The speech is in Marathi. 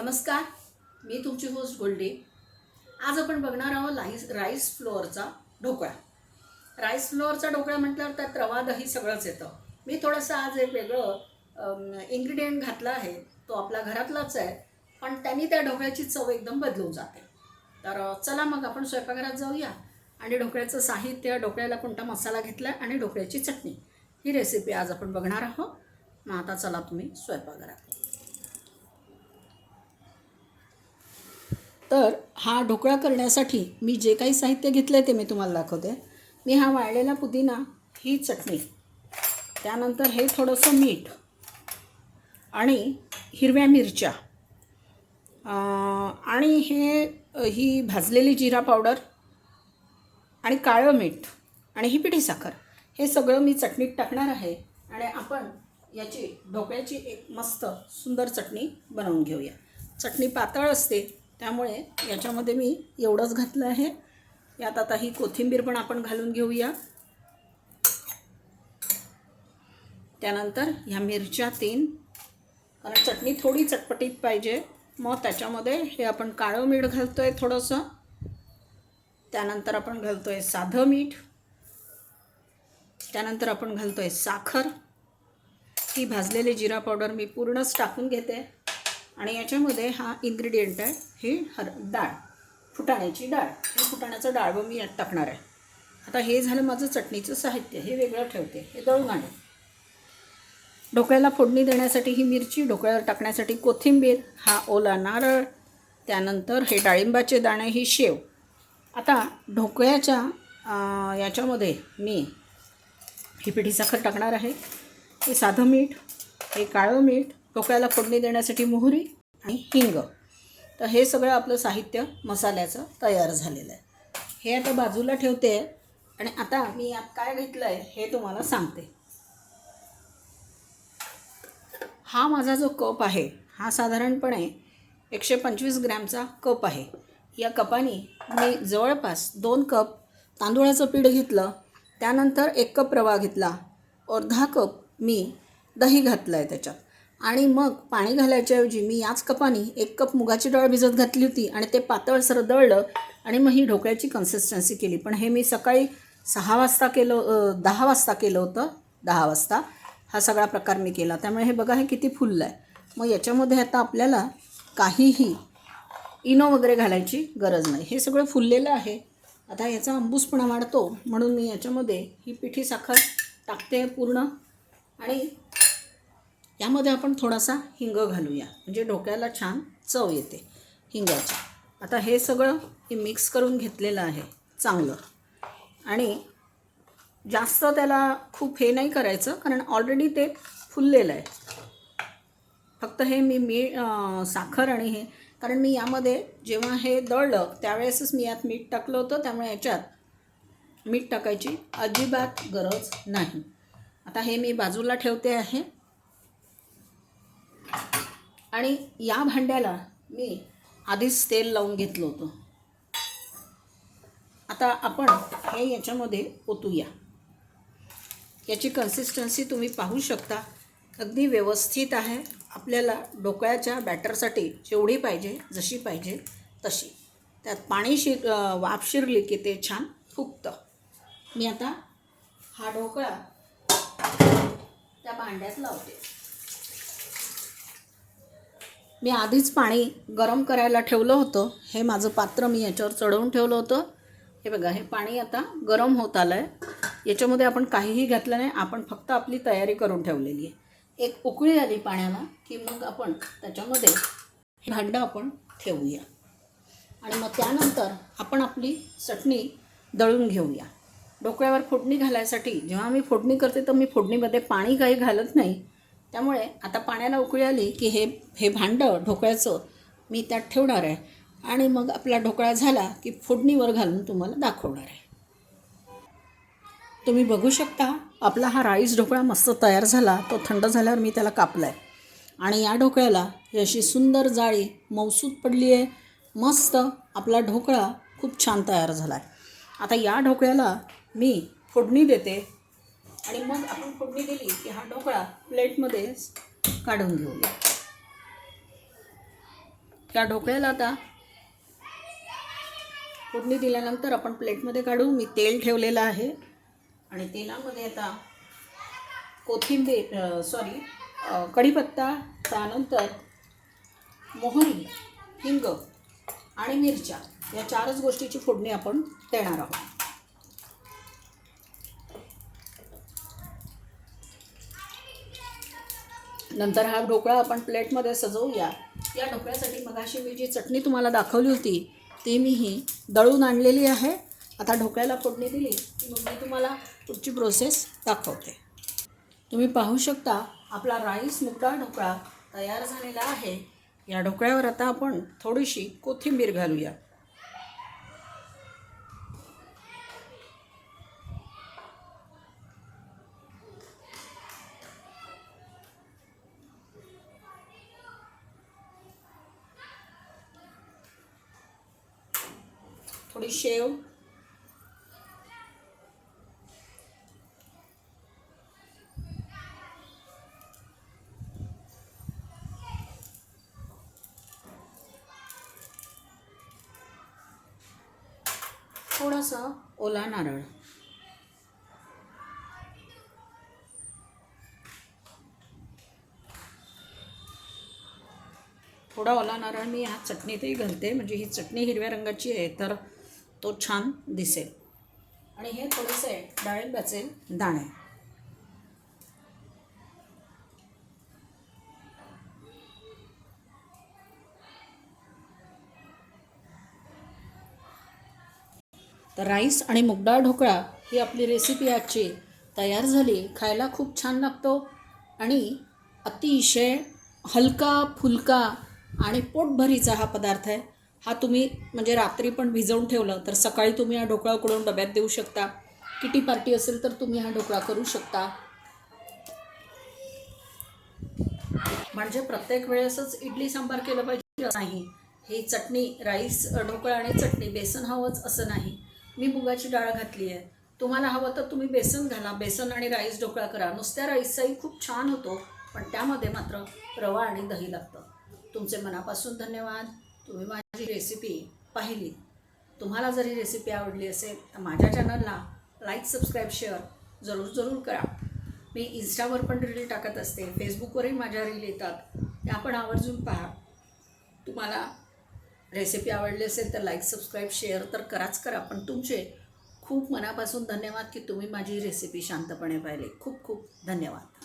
नमस्कार मी तुमची होस्ट गोल्डे. आज आपण बघणार आहोत लाईस राईस फ्लोअरचा ढोकळा. राईस फ्लोअरचा ढोकळा म्हटल्यावर त्यात रवा दही सगळंच येतं. मी थोडंसं आज एक वेगळं इन्ग्रेडियंट घातला आहे. तो आपला घरातलाच आहे. पण त्यांनी त्या ढोकळ्याची चव एकदम बदलून जाते. तर चला मग आपण स्वयंपाकघरात जाऊया. आणि ढोकळ्याचं साहित्य ढोकळ्याला कोणता मसाला घेतला आहे आणि ढोकळ्याची चटणी. ही रेसिपी आज आपण बघणार आहोत. मग आता चला तुम्ही स्वयंपाकघरात. तर हा ढोकळा करण्यासाठी मी जे काही साहित्य घेतलं आहे ते मी तुम्हाला दाखवते. मी हा वाळलेला पुदिना ही चटणी त्यानंतर हे थोडंसं मीठ आणि हिरव्या मिरच्या आणि हे ही भाजलेली जिरा पावडर आणि काळं मीठ आणि ही पिठी साखर. हे सगळं मी चटणीत टाकणार आहे आणि आपण याची ढोकळ्याची एक मस्त सुंदर चटणी बनवून घेऊया. चटणी पातळ असते त्यामुळे याच्यामध्ये मी एवढंच घातलं आहे. यात आता ही कोथिंबीर पण आपण घालून घेऊया. त्यानंतर ह्या मिरच्या तीन. कारण चटणी थोडी चटपटीत पाहिजे. मग त्याच्यामध्ये हे आपण काळं मीठ घालतो आहे थोडंसं. त्यानंतर आपण घालतो आहे साधं मीठ. त्यानंतर आपण घालतो आहे साखर. ही भाजलेली जिरा पावडर मी पूर्णच टाकून घेते. आणि याच्यामध्ये हा इन्ग्रेडियंट आहे ही हर डाळ फुटाण्याची डाळ. हे फुटाण्याचं डाळ मी यात टाकणार आहे. आता हे झालं माझं चटणीचं साहित्य हे वेगळं ठेवते हे दळून आणेल ढोकळ्याला फोडणी देण्यासाठी ही मिरची ढोकळ्यावर टाकण्यासाठी कोथिंबीर हा ओला नारळ त्यानंतर हे डाळिंबाचे दाणे ही शेव. आता ढोकळ्याच्या याच्यामध्ये मी ही पिठी साखर टाकणार आहे. हे साधं मीठ हे काळं मीठ ढोकळ्याला फोडणी देण्यासाठी मोहरी आणि हिंग. तर हे सगळं आपलं साहित्य मसाल्याचं तयार झालेलं आहे. हे आता बाजूला ठेवते आणि आता मी यात काय घेतलं आहे हे तुम्हाला सांगते. हा माझा जो कप आहे हा साधारणपणे एकशे पंचवीस ग्रॅमचा कप आहे. या कपाने मी जवळपास दोन कप तांदूळाचं पीठ घेतलं त्यानंतर एक कप रवा घेतला अर्धा कप मी दही घातलं आहे त्याच्यात. आणि मग पाणी घालायच्याऐवजी मी याच कपाने एक कप मुगाची डाळ भिजत घातली होती आणि ते पातळसर दळलं आणि मग ही ढोकळ्याची कन्सिस्टन्सी केली. पण हे मी सकाळी सहा वाजता केलं दहा वाजता केलं होतं दहा वाजता. हा सगळा प्रकार मी केला. त्यामुळे हे बघा हे किती फुललं आहे मग याच्यामध्ये आता आपल्याला काहीही इनो वगैरे घालायची गरज नाही. हे सगळं फुललेलं आहे. आता याचा अंबूसपणा वाढतो म्हणून मी याच्यामध्ये ही पिठी साखर टाकते पूर्ण आणि यामध्ये आपण थोडासा हिंग घालूया. म्हणजे डोक्याला छान चव येते हिंगाची. आता हे सगळं हे मिक्स करून घेतलेलं आहे चांगलं. आणि जास्त त्याला खूप हे नाही करायचं कारण ऑलरेडी ते फुललेलं आहे. फक्त हे मी मी साखर आणि हे कारण मी यामध्ये जेव्हा हे दळलं त्यावेळेसच मी यात मीठ टाकलं होतं त्यामुळे याच्यात मीठ टाकायची अजिबात गरज नाही. आता हे मी बाजूला ठेवते आहे. आणि या भांड्याला मी आधीच तेल लावून घेतलं होतं. आता आपण हे याच्यामध्ये ओतूया. याची कन्सिस्टन्सी तुम्ही पाहू शकता. अगदी व्यवस्थित आहे. आपल्याला डोक्याच्या बॅटरसाठी जेवढी पाहिजे जशी पाहिजे तशी. त्यात पाणी शिर वाफ शिरली की ते छान फुगतं. मी आता हा ढोकळा त्या भांड्यात लावते. मी आधीच पाणी गरम करायला ठेवलं होतं. हे माझं पात्र मी याच्यावर चढवून ठेवलं होतं. हे बघा हे पाणी आता गरम होत आलं आहे याच्यामध्ये आपण काहीही घातलं नाही आपण फक्त आपली तयारी करून ठेवलेली आहे. एक उकळी आली पाण्याला की मग आपण त्याच्यामध्ये हे भांडं आपण ठेवूया. आणि मग त्यानंतर आपण आपली चटणी दळून घेऊया. ढोकळ्यावर फोडणी घालायसाठी जेव्हा मी फोडणी करते तर मी फोडणीमध्ये पाणी काही घालत नाही. त्यामुळे आता पाण्याला उकळी आली की हे हे भांडं ढोकळ्याचं मी त्यात ठेवणार आहे. आणि मग आपला ढोकळा झाला की फोडणीवर घालून तुम्हाला दाखवणार आहे. तुम्ही बघू शकता आपला हा राईस ढोकळा मस्त तयार झाला. तो थंड झाल्यावर मी त्याला कापला आहे आणि या ढोकळ्याला ही अशी सुंदर जाळी मौसूद पडली आहे. मस्त आपला ढोकळा खूप छान तयार झाला आहे आता या ढोकळ्याला मी फोडणी देते. आणि मग आपण फोडणी दिली की हा ढोकळा प्लेटमध्ये काढून घेऊया. त्या ढोकळ्याला आता फोडणी दिल्यानंतर आपण प्लेटमध्ये काढू. मी तेल ठेवलेलं आहे. आणि तेलामध्ये आता कोथिंबीर सॉरी कढीपत्ता त्यानंतर मोहरी हिंग आणि मिरच्या या चारच गोष्टीची फोडणी आपण देणार आहोत. नंतर हा ढोकळा आपण प्लेटमध्ये सजवूया. या ढोकळ्यासाठी मगाशी मी जी चटणी तुम्हाला दाखवली होती ती मी ही दळून आणलेली आहे. आता ढोकळ्याला फोडणी दिली की मग मी तुम्हाला पुढची प्रोसेस दाखवते. तुम्ही पाहू शकता आपला राईस मुगडाळ ढोकळा तयार झालेला आहे. या ढोकळ्यावर आता आपण थोडीशी कोथिंबीर घालूया. थोडी शेव थोडंसं ओला नारळ. थोडा ओला नारळ मी ह्या चटणीतही घालते म्हणजे ही चटणी हिरव्या रंगाची आहे तर तो छान दिसेल. आणि हे थोडेसे डाळिंबाचे दाणे. तर राईस आणि मुगडाळ ढोकळा ही आपली रेसिपी आजची तयार झाली. खायला खूप छान लागतो. आणि अतिशय हलका फुलका आणि पोटभरीचा हा पदार्थ आहे. हा तुम्ही म्हणजे रात्री पण भिजवून ठेवलं तर सकाळी तुम्ही हा ढोकळा उकडून डब्यात देऊ शकता. किटी पार्टी असेल तर तुम्ही हा ढोकळा करू शकता. म्हणजे प्रत्येक वेळेसच इडली सांबार केलं पाहिजे नाही. ही चटणी राईस ढोकळा आणि चटणी बेसन हवंच असं नाही. मी मुगाची डाळ घातली आहे. तुम्हाला हवं तर तुम्ही बेसन घाला. बेसन आणि राईस ढोकळा करा. नुसत्या राईसचाही खूप छान होतो पण त्यामध्ये मात्र रवा आणि दही लागतं. तुमचे मनापासून धन्यवाद. तुम्ही माझी रेसिपी पाहिली. तुम्हाला जर ही रेसिपी आवडली असेल तर माझ्या चॅनलला लाईक सबस्क्राईब शेअर जरूर जरूर करा. मी इन्स्टावर पण रील टाकत असते. फेसबुकवरही माझ्या रील येतात. त्या पण आवर्जून पहा. तुम्हाला रेसिपी आवडली असेल तर लाईक सबस्क्राईब शेअर तर कराच करा. पण तुमचे खूप मनापासून धन्यवाद की तुम्ही माझी रेसिपी शांतपणे पाहिली. खूप खूप धन्यवाद.